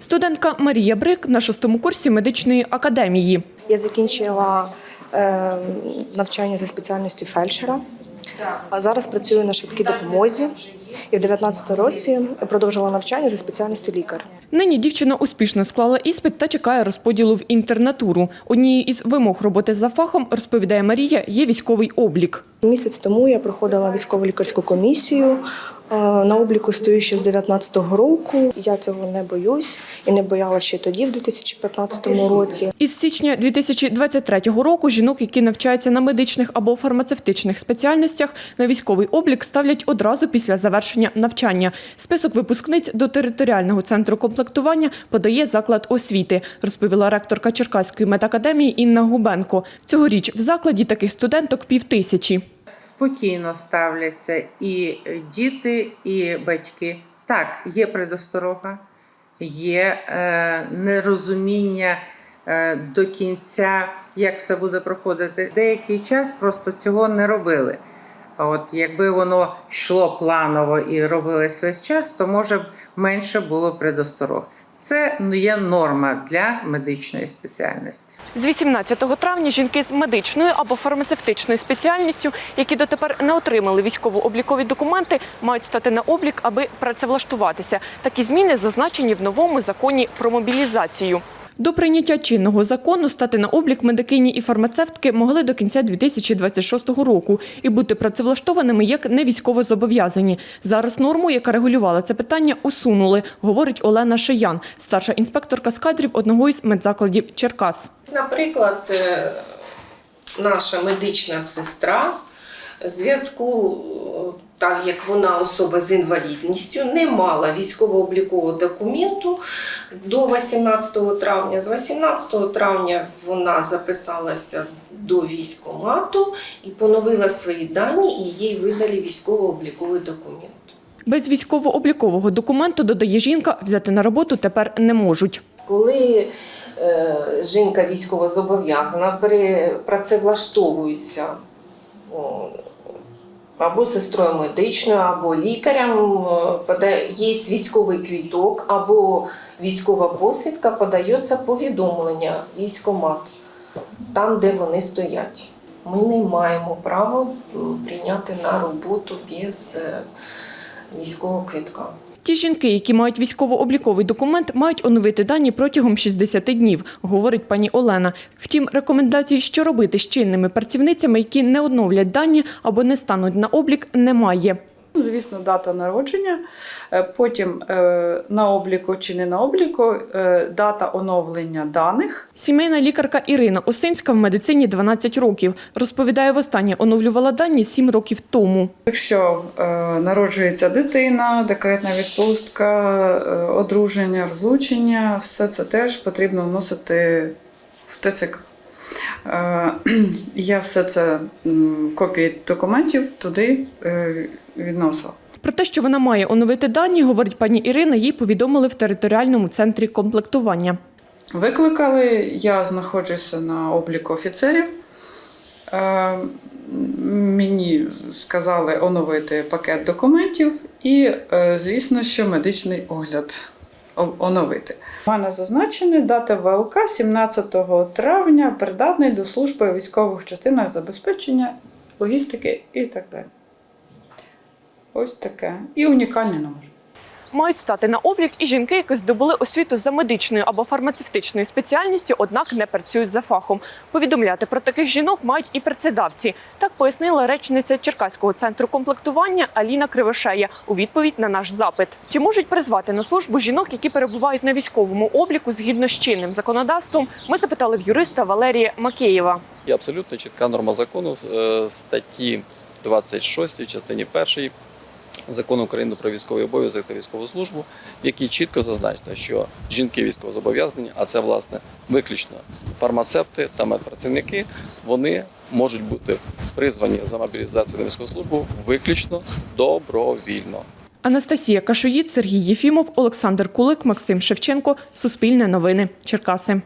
Студентка Марія Брик на шостому курсі медичної академії. Я закінчила е, навчання за спеціальністю фельдшера. А зараз працюю на швидкій допомозі і в 19 році продовжила навчання за спеціальністю лікар. Нині дівчина успішно склала іспит та чекає розподілу в інтернатуру. Однією із вимог роботи за фахом, розповідає Марія, є військовий облік. Місяць тому я проходила військово-лікарську комісію. Е, На обліку стою ще з 19-го року. Я цього не боюсь і не боялася ще тоді, в 2015 році. Із січня 2023 року жінок, які навчаються на медичних або фармацевтичних спеціальностях, на військовий облік ставлять одразу після завершення навчання. Список випускниць до територіального центру комплектування подає заклад освіти, розповіла ректорка Черкаської медакадемії Інна Губенко. Цьогоріч в закладі таких студенток півтисячі. Спокійно ставляться і діти, і батьки. Так, є предосторога, є е, нерозуміння е, до кінця, як все буде проходити. Деякий час просто цього не робили. От якби воно йшло планово і робилось весь час, то може б менше було предосторог. Це є норма для медичної спеціальності. З 18 травня жінки з медичною або фармацевтичною спеціальністю, які дотепер не отримали військово-облікові документи, мають стати на облік, аби працевлаштуватися. Такі зміни зазначені в новому законі про мобілізацію. До прийняття чинного закону стати на облік медикині і фармацевтки могли до кінця 2026 року і бути працевлаштованими як невійськовозобов'язані. Зараз норму, яка регулювала це питання, усунули, говорить Олена Шиян, старша інспекторка з кадрів одного із медзакладів Черкас. Наприклад, е, наша медична сестра зв'язку, так як вона особа з інвалідністю, не мала військово-облікового документу до 18 травня. З 18 травня вона записалася до військкомату і поновила свої дані, і їй видали військово-обліковий документ. Без військово-облікового документу, додає жінка, взяти на роботу тепер не можуть. Коли е, жінка військово зобов'язана, працевлаштовується або сестрою медичною, або лікарем, е, є військовий квіток, або військова посвідка, подається повідомлення військомат, там, де вони стоять. Ми не маємо права прийняти на роботу без е, військового квітка. Ті жінки, які мають військово-обліковий документ, мають оновити дані протягом 60 днів, говорить пані Олена. Втім, рекомендацій, що робити з чинними працівницями, які не оновлять дані або не стануть на облік, немає. Ну, Звісно, дата народження, е, потім е, на обліку чи не на обліку, е, дата оновлення даних. Сімейна лікарка Ірина Осинська в медицині 12 років. Розповідає, востаннє оновлювала дані 7 років тому. Якщо народжується дитина, декретна відпустка, одруження, розлучення, все це теж потрібно вносити в ТЦК. Е, Я все це копії документів туди е, відносила. Про те, що вона має оновити дані, говорить пані Ірина, їй повідомили в територіальному центрі комплектування. Викликали, я знаходжуся на обліку офіцерів. Е, Мені сказали оновити пакет документів і, звісно, що медичний огляд оновити. У мене зазначені дата ВЛК 17 травня, придатний до служби у військових частинах забезпечення, логістики і так далі. Ось таке. І унікальний номер. Мають стати на облік і жінки, які здобули освіту за медичною або фармацевтичною спеціальністю, однак не працюють за фахом. Повідомляти про таких жінок мають і працедавці. Так пояснила речниця Черкаського центру комплектування Аліна Кривошея у відповідь на наш запит. Чи можуть призвати на службу жінок, які перебувають на військовому обліку згідно з чинним законодавством? Ми запитали в юриста Валерія Макеєва. Є абсолютно чітка норма закону е, статті 26 частині 1 закону України про військовий обов'язок та військову службу, в чітко зазначено, що жінки військовозобов'язані, а це власне виключно фармацевти та медпрацівники, вони можуть бути призвані за мобілізацію на військову службу виключно добровільно. Анастасія Кашоїд, Сергій Єфімов, Олександр Кулик, Максим Шевченко. Суспільне новини. Черкаси.